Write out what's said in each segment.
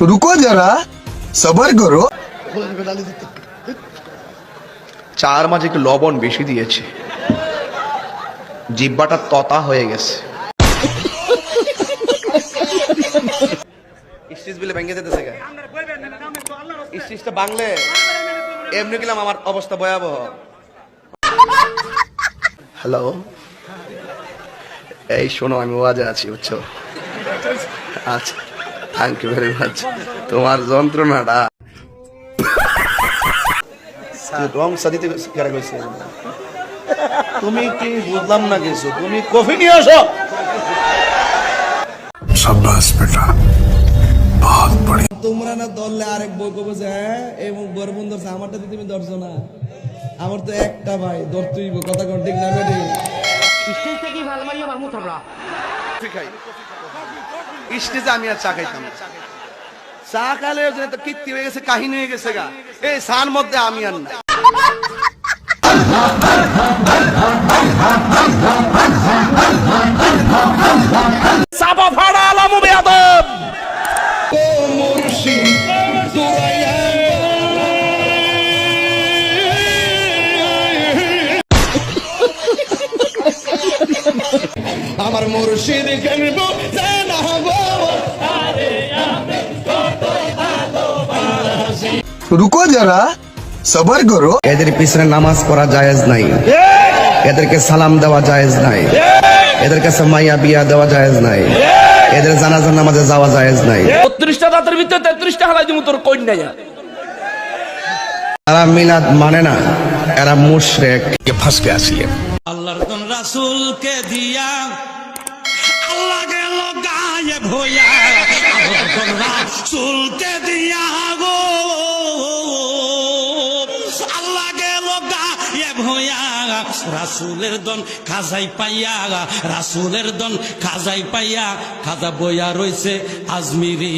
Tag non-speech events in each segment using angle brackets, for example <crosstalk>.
রুকো যারা সবার করো চার মাঝে একটু লবণ বেশি দিয়েছে। জিব্বাটা ততা হয়ে গেছে। <laughs> যেতেছে বাংলে এমনি গেলাম আমার অবস্থা ভয়াবহ। হ্যালো এই শোনো আমি ওয়াজে আছি বুঝছ? আচ্ছা থ্যাংক ইউ ভেরি মাচ তোমার যন্ত্রণাটা। রং গেছে তুমি কি বুঝলাম না কিছু? তুমি কফি নিয়ে আসো। সাব্বাস বেটা। তোমরা না দললে আরেক বই কবে হ্যাঁ এবং গর্বন্ধ আমারটা দিয়ে তুমি দর্শনা আমার তো একটা ভাই ধরতেই কথা কোন ঠিক না বেটি। কফি খাই। স্টেজে আমি আর চা খাইতাম চা খাইলে তো কীর্তি হয়ে গেছে কাহিনী হয়ে গেছে গা। এই মধ্যে আমি আর না চাপা ফাড়া আলামু আমার মুর্শিদ কেনব রুকো যারা সবার করো। এদের পিছনে নামাজ পড়া জায়েজ নাই। এদেরকে সালাম দেওয়া জায়েজ নাই। এদের কাছে মাইয়া বিয়া দেওয়া জায়েজ নাই। এদের জানাজার নামাজে যাওয়া জায়েজ নাই। বত্রিশটা দাঁতের ভিতরে তেত্রিশটা হালাই দিব তোর কন্যা যা তারা মিলাদ মানে না এরা মুশরেক। ফাঁসকে আসিয়ে। রাসূলকে দিয়া আল্লাহ গেল গায়ে কোন রাসূলকে দিয়া গো। আল্লাহ গেল গায়ে ভইয়া রাসূলের দন খাজাই পাইয়া, রাসূলের দন খাজাই পাইয়া, খাজা বইয়া রইছে আজমিরি।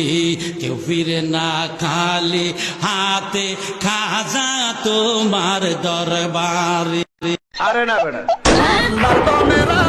কেউ ফিরে না খালি হাতে, খাজা তোমার দরবারে। আরে না বেটা। মারদমেরা